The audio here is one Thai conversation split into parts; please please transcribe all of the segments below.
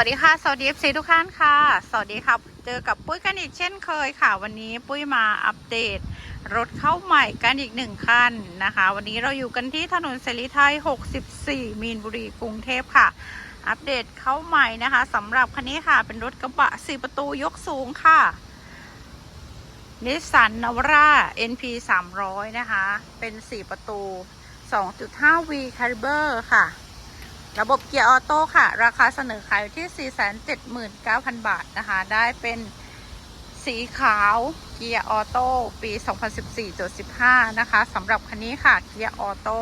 วัสดีค่ะ สวัสดีเอฟซีทุกท่านค่ะ สวัสดีครับ เจอกับปุ้ยกันอีกเช่นเคยค่ะ วันนี้ปุ้ยมาอัปเดต รถเข้าใหม่กันอีกหนึ่งคันนะคะ วันนี้เราอยู่กันที่ถนนเสรีไทย 64 มีนบุรีกรุงเทพค่ะ อัปเดตเข้าใหม่นะคะสำหรับคันนี้ค่ะ เป็นรถกระบะ 4 ประตูยกสูงค่ะนิสสันนวร่า NP 300 นะคะ เป็น 4 ประตู 2.5V Caliber ค่ะ ระบบเกียร์ออโต้ค่ะ ราคาเสนอขายอยู่ที่ 479,000 บาทนะคะ ได้เป็นสีขาวเกียร์ออโต้ปี 2014-15 นะคะสำหรับคันนี้ค่ะเกียร์ออโต้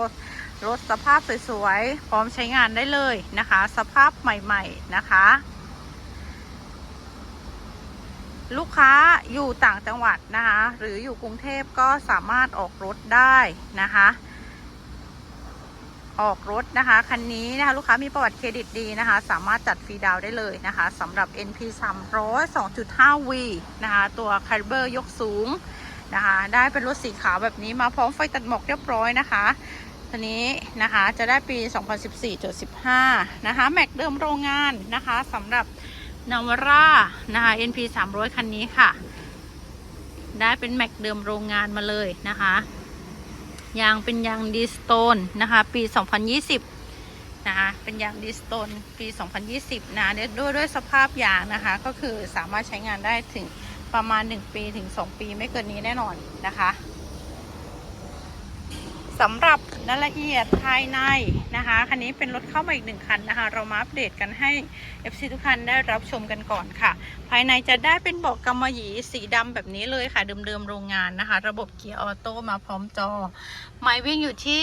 รถสภาพสวยๆ พร้อมใช้งานได้เลยนะคะ สภาพใหม่ๆนะคะ ลูกค้าอยู่ต่างจังหวัดนะคะ หรืออยู่กรุงเทพก็สามารถออกรถได้นะคะ ออกรถนะคะ คันนี้นะคะ ลูกค้ามีประวัติเครดิตดีนะคะ สามารถจัดฟรีดาวได้เลยนะคะสำหรับ NP 300 2.5V นะคะ ตัวคาลิเบอร์ยกสูงนะคะ ได้เป็นรถสีขาวแบบนี้มาพร้อมไฟตัดหมอกเรียบร้อยนะคะตัวนี้นะคะจะได้ปี 2014-15 นะคะ แม็กเดิมโรงงานนะคะสำหรับนาวาร่านะคะ NP 300 คันนี้ค่ะ ได้เป็นแม็กเดิมโรงงานมาเลยนะคะ ยางเป็นยางดีสโตนนะคะ ปี 2020 นะคะ เป็นยางดีสโตนปี 2020 นะด้วยด้วยด้วยสภาพยางนะคะ ก็คือสามารถใช้งานได้ถึงประมาณ 1 ปีถึง 2 ปีไม่เกินนี้แน่นอนนะคะ สำหรับรายละเอียดภายในนะคะ คันนี้เป็นรถเข้ามาอีกหนึ่งคันนะคะ เรามาอัปเดตกันให้ FC ทุกคันได้รับชมกันก่อนค่ะ ภายในจะได้เป็นเบาะกำมะหยี่สีดำแบบนี้เลยค่ะ เดิมๆโรงงานนะคะ ระบบเกียร์ออโต้มาพร้อมจอ ไมล์วิ่งอยู่ที่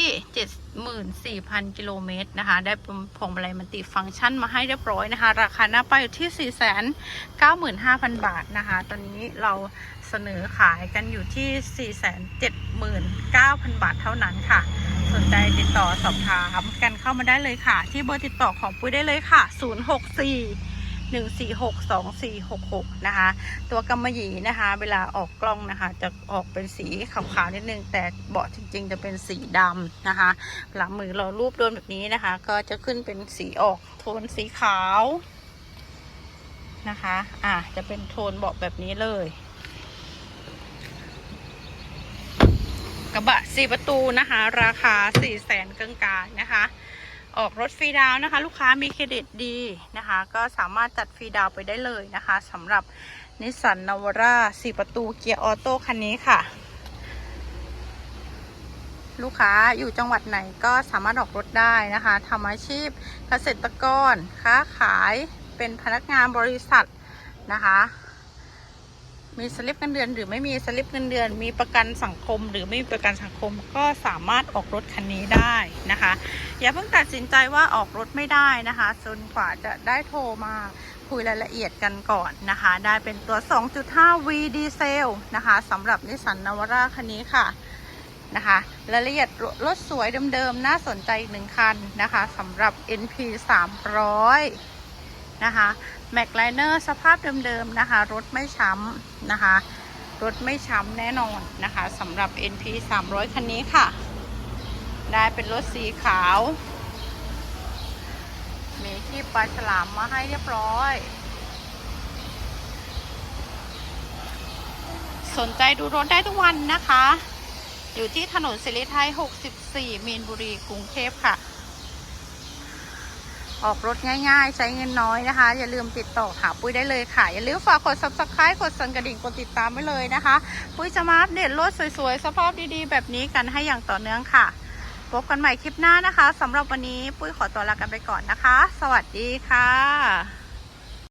74,000 กิโลเมตรนะคะ ได้พวงมาลัยมันติฟังก์ชันมาให้เรียบร้อยนะคะ ราคาหน้าป้ายอยู่ที่ 495,000 บาทนะคะ ตอนนี้เรา เสนอขายกันอยู่ที่ 479,000 บาทเท่านั้นค่ะ สนใจติดต่อสอบถามกันเข้ามาได้เลยค่ะ ที่เบอร์ติดต่อของปุ้ยได้เลยค่ะ 064 1462466 นะคะ ตัวกำมะหยี่นะคะ เวลาออกกล้องนะคะ จะออกเป็นสีขาวๆนิดนึง แต่เบาะจริง ๆ จะเป็นสีดำนะคะ หลังมือเรารูปโดนแบบนี้นะคะ ก็จะขึ้นเป็นสีออกโทนสีขาวนะคะ อะ จะเป็นโทนเบาะแบบนี้เลย กระบะสี่ประตูนะคะ ราคาสี่แสนกลางๆนะคะ ออกรถฟรีดาวนะคะ ลูกค้ามีเครดิตดีนะคะ ก็สามารถจัดฟรีดาวไปได้เลยนะคะสำหรับนิสสันนาวาร่าสี่ประตูเกียร์ออโต้คันนี้ค่ะ ลูกค้าอยู่จังหวัดไหนก็สามารถออกรถได้นะคะทำอาชีพเกษตรกร ค้าขายเป็นพนักงานบริษัทนะคะ มีสลิปเงินเดือน หรือไม่มีสลิปเงินเดือน มีประกันสังคม หรือไม่มีประกันสังคมก็สามารถออกรถคันนี้ได้นะคะ อย่าเพิ่งตัดสินใจว่าออกรถไม่ได้นะคะจนกว่าจะได้โทรมาคุยรายละเอียดกันก่อนนะคะ ได้เป็นตัว 2.5V ดีเซลนะคะสำหรับนิสสันนวาร่าคันนี้ค่ะนะคะรายละเอียดรถสวยเดิมๆ น่าสนใจอีกหนึ่งคันนะคะสำหรับ NP 300 นะคะแม็กไลเนอร์สภาพเดิมๆนะคะ รถไม่ช้ำนะคะ รถไม่ช้ำแน่นอนนะคะสำหรับ NP 300 คันนี้ค่ะ ได้เป็นรถสีขาว มีที่ปลาฉลามมาให้เรียบร้อย สนใจดูรถได้ทุกวันนะคะ อยู่ที่ถนนสิริไทย 64 มีนบุรี กรุงเทพค่ะ ออกรถง่ายๆ ใช้เงินน้อยนะคะ อย่าลืมติดต่อหาปุ้ยได้เลยค่ะ อย่าลืมฝากกด subscribe กดสั่นกระดิ่งกดติดตามไว้เลยนะคะ ปุ้ยจะมาอัปเดตรถสวยๆ สภาพดีๆ แบบนี้กันให้อย่างต่อเนื่องค่ะ พบกันใหม่คลิปหน้านะคะสำหรับวันนี้ปุ้ยขอตัวลากันไปก่อนนะคะ สวัสดีค่ะ